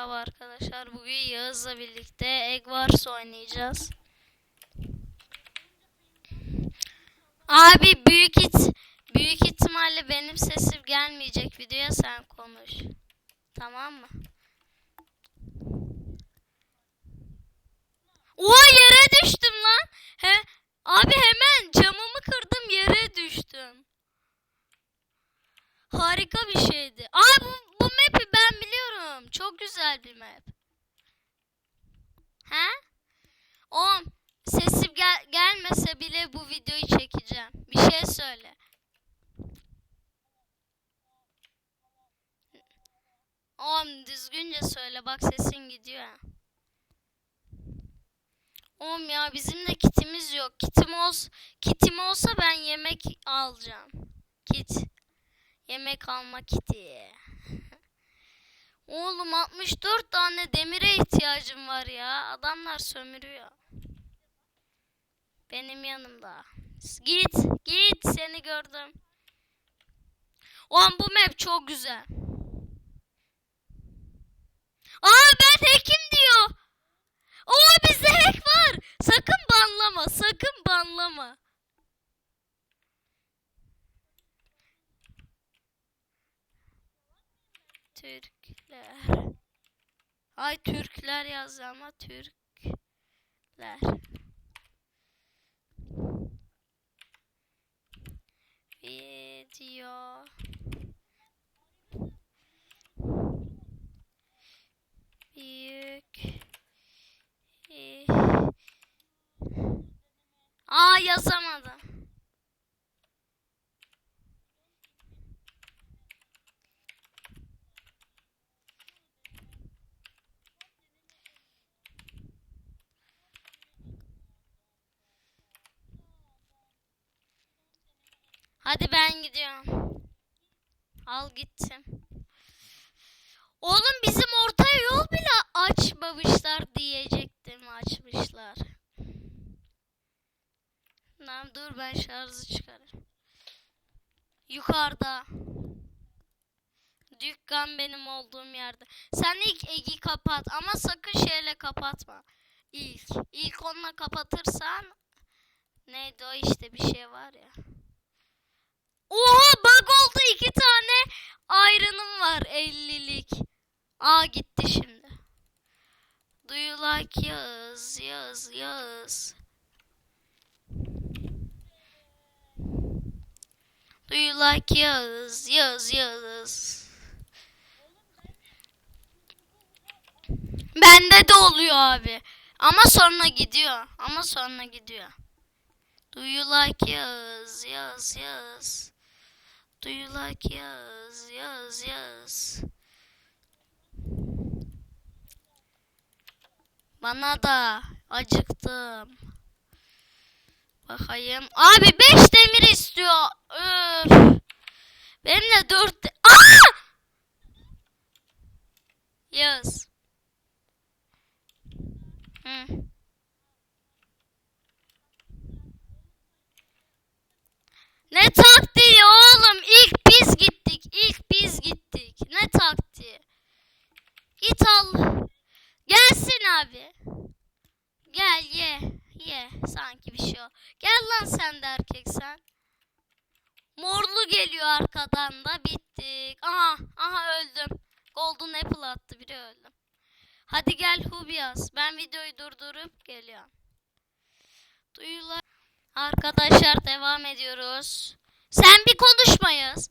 Merhaba arkadaşlar. Bugün Yağız'la birlikte Egg Wars oynayacağız. Abi büyük it büyük ihtimalle benim sesim gelmeyecek videoya sen konuş. Tamam mı? Oha yere düştüm lan. He abi hemen camımı kırdım yere düştüm. Harika bir şeydi. Aa bu, bu map'i ben biliyorum. Çok güzel bir map. He? Oğlum sesim gel gelmese bile bu videoyu çekeceğim. Bir şey söyle. Oğlum düzgünce söyle bak sesin gidiyor. Oğlum ya bizim de kitimiz yok. Kitim olsa, kitim olsa ben yemek alacağım. Kit. Yemek alma kiti. Oğlum 64 tane demire ihtiyacım var ya. Adamlar sömürüyor. Benim yanımda. Git, git seni gördüm. Oğlum bu map çok güzel. Aa ben hackim diyor. Oo bizde hack var. Sakın banlama, sakın banlama. Türkler. Ay Türkler yazdı ama Türkler. Video. Büyük. Aa yazamadım. Hadi ben gidiyorum. Al gittim. Oğlum bizim orta yol bile açmamışlar diyecektim açmışlar. Lan dur ben şarjı çıkarırım. Yukarıda. Dükkan benim olduğum yerde. Sen ilk Egi kapat ama sakın şeyle kapatma. İlk. İlk onunla kapatırsan neydi o işte bir şey var ya. Oha bug oldu iki tane ayrınım var 50'lik. Aa gitti şimdi. Do you like Yağız, Yağız, Yağız. Do you like Yağız, Yağız, Yağız. Bende de oluyor abi. Ama sonra gidiyor. Ama sonra gidiyor. Do you like Yağız, Yağız, Yağız. Do you like Yağız, Yağız, Yağız. Bana da acıktım. Bakayım. Abi 5 demir istiyor. Öf. Benimle 4 de Aa! Yağız. Hı. Ne taktiği oğlum? İlk biz gittik. İlk biz gittik. Ne taktiği? Git al. Gelsin abi. Gel ye. Ye. Sanki bir şey o. Gel lan sen de erkeksen. Morlu geliyor arkadan da bittik. Aha. Aha öldüm. Golden apple attı biri öldüm. Hadi gel Hubias. Ben videoyu durdurup geliyorum. Duyular. Arkadaşlar devam ediyoruz. Sen bir konuşmayız.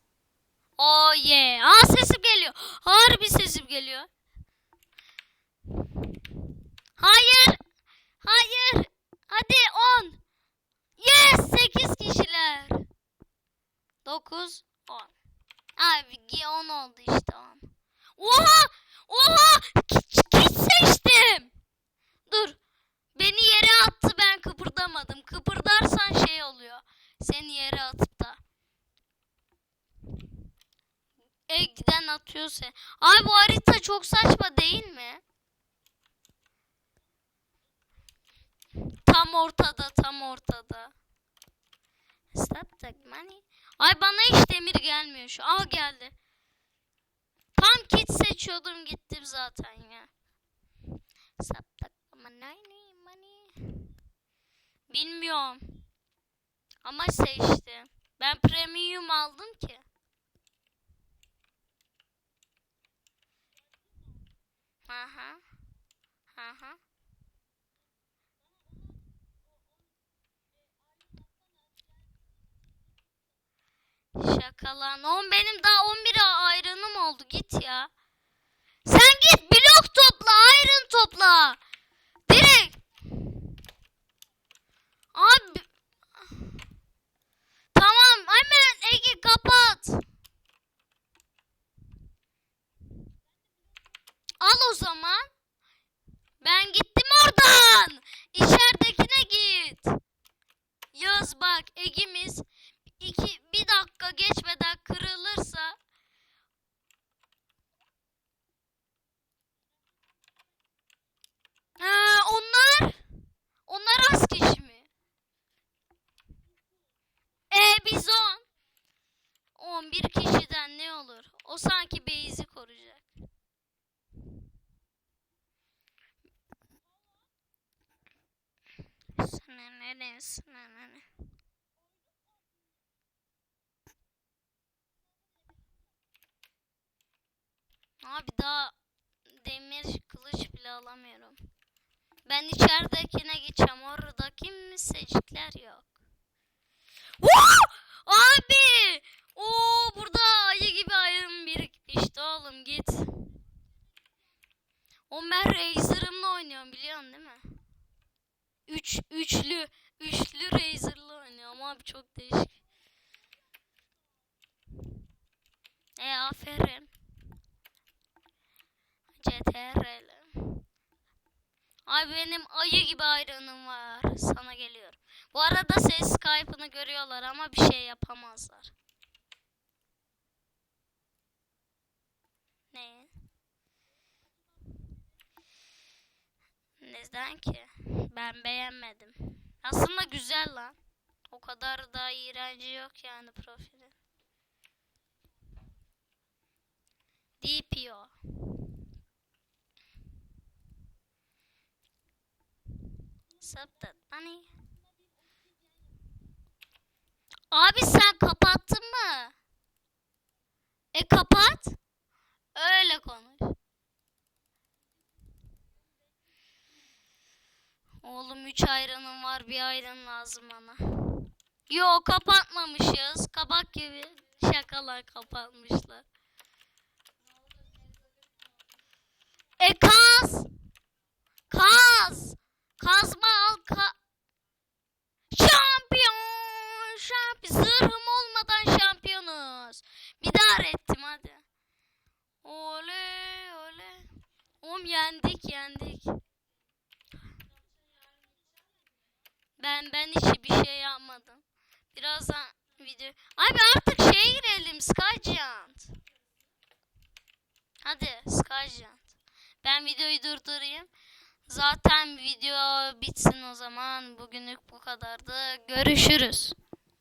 Oh yeah. Aa sesim geliyor. Harbi sesim geliyor. Hayır. Hadi 10. Yes 8 kişiler. 9 10. Abi 10 oldu işte 10. Oha! Oha! Kit, seçtim. Dur. Beni yere attı ben kıpırdamadım. Kıpırdarsan şey oluyor. Seni yere atıp da. E giden atıyor seni. Ay bu harita çok saçma değil mi? Tam ortada, tam ortada. Ay bana hiç demir gelmiyor şu. Al geldi. Tam kit seçiyordum gittim zaten ya. Bilmiyorum. Ama seçti. Ben premium aldım ki. Aha. Aha. Şaka lan. Oğlum benim daha 11 ayrınım oldu. Git ya. Sen git blok topla. Ayrın topla. Direkt. Abi. Tamam hemen Ege kapat. Al o zaman. Ben gittim oradan. İçeridekine git. Yaz bak Ege'miz iki, bir dakika geçmeden kırılırsa Ha, onlar onlar az kişi mi? E biz on. 11 kişiden ne olur? O sanki Beyzi koruyacak. Sana ne sana ne? Abi daha demir kılıç bile alamıyorum. Ben içeridekine gideceğim. Orada kimsecikler yok. Abi! Oo burada gibi ayım birikmişti oğlum git. O ben Razer'ımla oynuyorum biliyorsun değil mi? Üç, üçlü, üçlü Razer'la oynuyorum abi çok değişik. E aferin. CTRL. Ay benim ayı gibi ayranım var. Sana geliyorum. Bu arada ses Skype'ını görüyorlar ama bir şey yapamazlar. Ne? Neden ki? Ben beğenmedim. Aslında güzel lan. O kadar da iğrenci yok yani profili. DPO. Subdat hani? Abi sen kapattın mı? E kapat. Öyle konuş. Oğlum 3 ayranım var bir ayran lazım bana. Yo kapatmamışız. Kabak gibi şakalar kapatmışlar. E kaz. Kaz. Kazma al ka Şampiyon. Şampiyon. Zırhım olmadan şampiyonuz. Bir daha ettim hadi. Oley oley. Oğlum yendik yendik. Ben hiç bir şey yapmadım. Birazdan video. Abi artık şeye girelim Skygiant. Hadi Skygiant. Ben videoyu durdurayım. Zaten video bitsin o zaman. Bugünlük bu kadardı. Görüşürüz.